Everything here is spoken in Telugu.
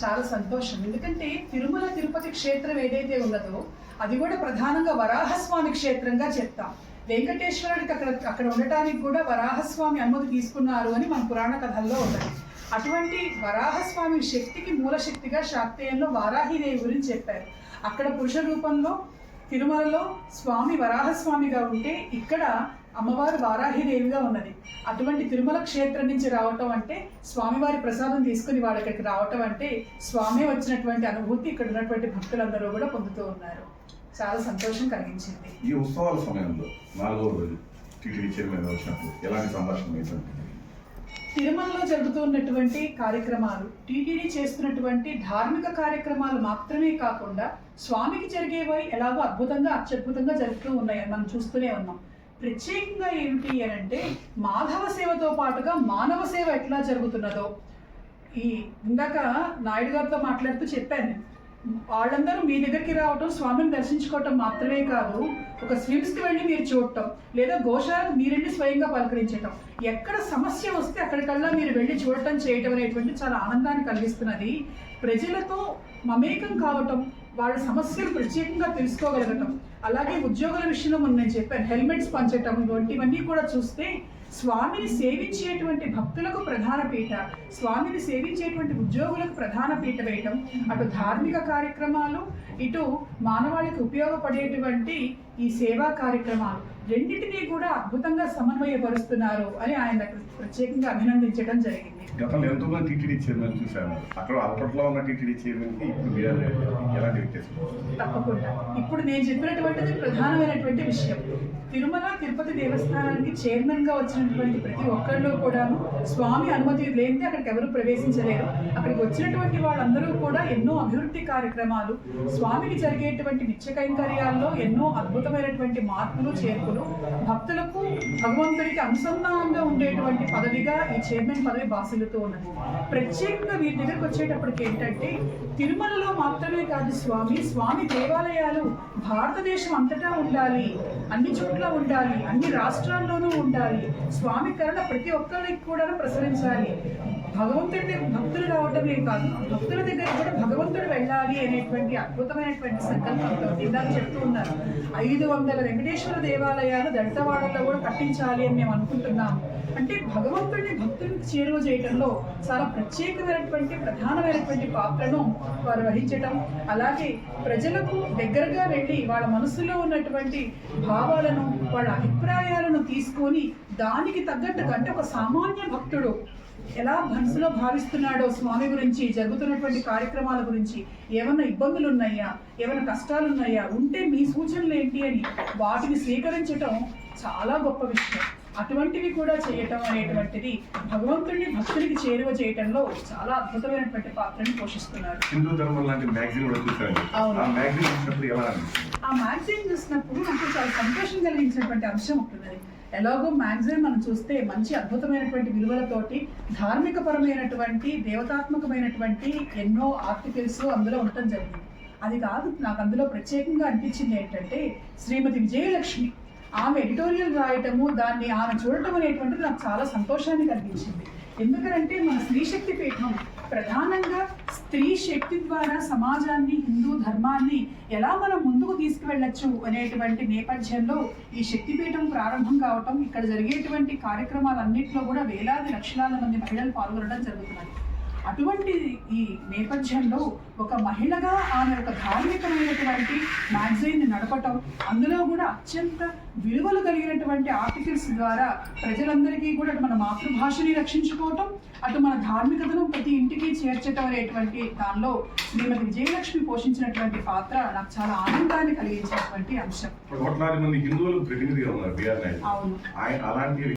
చాలా సంతోషం. ఎందుకంటే తిరుమల తిరుపతి క్షేత్రం ఏదైతే ఉన్నదో అది కూడా ప్రధానంగా వరాహస్వామి క్షేత్రంగా చెప్తాం. వెంకటేశ్వరుడికి అక్కడ అక్కడ ఉండటానికి కూడా వరాహస్వామి అనుమతి తీసుకున్నారు అని మన పురాణ కథల్లో ఉన్నది. అటువంటి వరాహస్వామి శక్తికి మూలశక్తిగా శాక్తేయంలో వారాహిదేవి గురించి చెప్పారు. అక్కడ పురుష రూపంలో తిరుమలలో స్వామి వరాహస్వామిగా ఉంటే ఇక్కడ అమ్మవారు వారాహిదేవిగా ఉన్నది. అటువంటి తిరుమల క్షేత్రం నుంచి రావటం అంటే స్వామివారి ప్రసాదం తీసుకుని ఇక్కడికి రావటం అంటే స్వామి వచ్చినటువంటి అనుభూతి ఇక్కడ ఉన్నటువంటి భక్తులందరూ కూడా పొందుతూ ఉన్నారు. చాలా సంతోషం కలిగించింది. ఈ ఉత్సవాల సమయంలో నాలుగో రోజు టీటీడీ చైర్మన్ వచ్చినప్పుడు ఎలాంటి సంభాషణ తిరుమలలో జరుగుతున్నటువంటి కార్యక్రమాలు టీటీడీ చేస్తున్నటువంటి ధార్మిక కార్యక్రమాలు మాత్రమే కాకుండా స్వామికి జరిగేవి ఎలాగో అద్భుతంగా అత్యద్భుతంగా జరుగుతూ ఉన్నాయి మనం చూస్తూనే ఉన్నాం. ప్రత్యేకంగా ఏమిటి అని అంటే మాధవ సేవతో పాటుగా మానవ సేవ ఎట్లా జరుగుతున్నదో. ఈ ఇందాక నాయుడు గారితో మాట్లాడుతూ చెప్పాను. వాళ్ళందరూ మీ దగ్గరికి రావటం స్వామిని దర్శించుకోవటం మాత్రమే కాదు ఒక స్విమ్స్కి వెళ్ళి మీరు చూడటం లేదా గోశాలకు మీరెళ్ళి స్వయంగా పలకరించటం. ఎక్కడ సమస్య వస్తే అక్కడికల్లా మీరు వెళ్ళి చూడటం చేయటం అనేటువంటి చాలా ఆనందాన్ని కలిగిస్తున్నది. ప్రజలతో మమేకం కావటం వాళ్ళ సమస్యలు ప్రత్యేకంగా తెలుసుకోగలగటం. అలాగే ఉద్యోగుల విషయంలో మొన్న నేను చెప్పాను హెల్మెట్స్ పంచటం వంటివన్నీ కూడా చూస్తే స్వామిని సేవించేటువంటి భక్తులకు ప్రధాన పీఠ స్వామిని సేవించేటువంటి ఉద్యోగులకు ప్రధాన పీఠ వేయటం అటు ధార్మిక కార్యక్రమాలు ఇటు మానవాళికి ఉపయోగపడేటువంటి ఈ సేవా కార్యక్రమాలు రెండింటినీ కూడా అద్భుతంగా సమన్వయపరుస్తున్నారు అని ఆయన ప్రత్యేకంగా అభినందించడం జరిగింది. గతంలో ఎంతో మంది టీటీడీ చైర్మన్ చూశాను అక్కడ అప్పట్లో ఉన్న టీటీడీ చైర్మన్కి ఇప్పుడు ఎలాంటి వ్యత్యాసం? తప్పకుండా. ఇప్పుడు నేను చెప్పినటువంటిది ప్రధానమైనటువంటి విషయం. తిరుమల తిరుపతి దేవస్థానానికి చైర్మన్గా వచ్చినటువంటి ప్రతి ఒక్కరిలో కూడాను స్వామి అనుమతి లేనిదే అక్కడికి ఎవరు ప్రవేశించలేరు. అక్కడికి వచ్చినటువంటి వాళ్ళందరూ కూడా ఎన్నో అభివృద్ధి కార్యక్రమాలు స్వామికి జరిగేటువంటి నిత్య కైంకర్యాల్లో ఎన్నో అద్భుతమైనటువంటి మార్పులు చేర్పులు. భక్తులకు భగవంతుడికి అనుసంధానంగా ఉండేటువంటి పదవిగా ఈ చైర్మన్ పదవి బాసిల్లుతూ ఉన్నది. ప్రత్యేకంగా వీరి దగ్గరకు వచ్చేటప్పటికి ఏంటంటే తిరుమలలో మాత్రమే కాదు స్వామి స్వామి దేవాలయాలు భారతదేశం అంతటా ఉండాలి అన్ని చోట్ల ఉండాలి అన్ని రాష్ట్రాల్లోనూ ఉండాలి. స్వామి కరణ ప్రతి ఒక్కరికి కూడా ప్రసరించాలి. భగవంతుడి భక్తులు రావటమే కాదు భక్తుల దగ్గర కూడా భగవంతుడు వెళ్ళాలి అనేటువంటి అద్భుతమైనటువంటి సంకల్పంతో ఇందాక చెప్తూ ఉన్నారు. ఐదు వందల వెంకటేశ్వర దేవాలయాలు దళితవాడల్లో కూడా కట్టించాలి అని మేము అనుకుంటున్నాము అంటే భగవంతుడిని భక్తులకు చేరువ చేయడంలో చాలా ప్రత్యేకమైనటువంటి ప్రధానమైనటువంటి పాత్రను వారు వహించటం అలాగే ప్రజలకు దగ్గరగా వెళ్ళి వాళ్ళ మనసులో ఉన్నటువంటి భావాలను వాళ్ళ అభిప్రాయాలను తీసుకొని దానికి తగ్గట్టుగా అంటే ఒక సామాన్య భక్తుడు ఎలా మనసులో భావిస్తున్నాడో స్వామి గురించి జరుగుతున్నటువంటి కార్యక్రమాల గురించి ఏమన్నా ఇబ్బందులు ఉన్నాయా ఏమైనా కష్టాలు ఉన్నాయా ఉంటే మీ సూచనలు ఏంటి అని వాటిని స్వీకరించటం చాలా గొప్ప విషయం. అటువంటివి కూడా చేయటం అనేటువంటిది భగవంతుడిని భక్తుడికి చేరువ చేయటంలో చాలా అద్భుతమైనటువంటి పాత్రని పోషిస్తున్నారు. హిందూ ధర్మం లాంటి మ్యాగజైన్ కూడా ఆ మ్యాగజైన్ చూసినప్పుడు నాకు చాలా సంతోషం కలిగించినటువంటి అంశం ఉంటుంది ఎలాగో మ్యాక్సిమం మనం చూస్తే మంచి అద్భుతమైనటువంటి విలువలతోటి ధార్మికపరమైనటువంటి దేవతాత్మకమైనటువంటి ఎన్నో ఆర్టికల్స్ అందులో ఉండటం జరిగింది. అది కాదు నాకు అందులో ప్రత్యేకంగా అనిపించింది ఏంటంటే శ్రీమతి విజయలక్ష్మి. ఆమె ఎడిటోరియల్ రాయటము దాన్ని ఆమె చూడటం అనేటువంటిది నాకు చాలా సంతోషాన్ని కలిగించింది. ఎందుకంటే మన స్త్రీ శక్తి పీఠం ప్రధానంగా స్త్రీ శక్తి ద్వారా సమాజాన్ని హిందూ ధర్మాన్ని ఎలా మనం ముందుకు తీసుకువెళ్ళచ్చు అనేటువంటి నేపథ్యంలో ఈ శక్తిపీఠం ప్రారంభం కావటం ఇక్కడ జరిగేటువంటి కార్యక్రమాలన్నింటిలో కూడా వేలాది లక్షలాల మంది మహిళలు పాల్గొనడం జరుగుతున్నాయి అటువంటి ఈ నేపథ్యంలో ఒక మహిళగా ఆమె ఒక ధార్మికమైనటువంటి మ్యాగజైన్ నడపటం అందులో కూడా అత్యంత విలువలు కలిగినటువంటి ఆర్టికల్స్ ద్వారా ప్రజలందరికీ కూడా అటు మన మాతృభాషని రక్షించుకోవటం అటు మన ధార్మికతను ప్రతి ఇంటికి చేర్చటం అనేటువంటి దానిలో శ్రీమతి విజయలక్ష్మి పోషించినటువంటి పాత్ర నాకు చాలా ఆనందాన్ని కలిగించినటువంటి అంశం. మంది హిందువులు ప్రతినిధిగా ఉన్నారు అవును. అలాంటి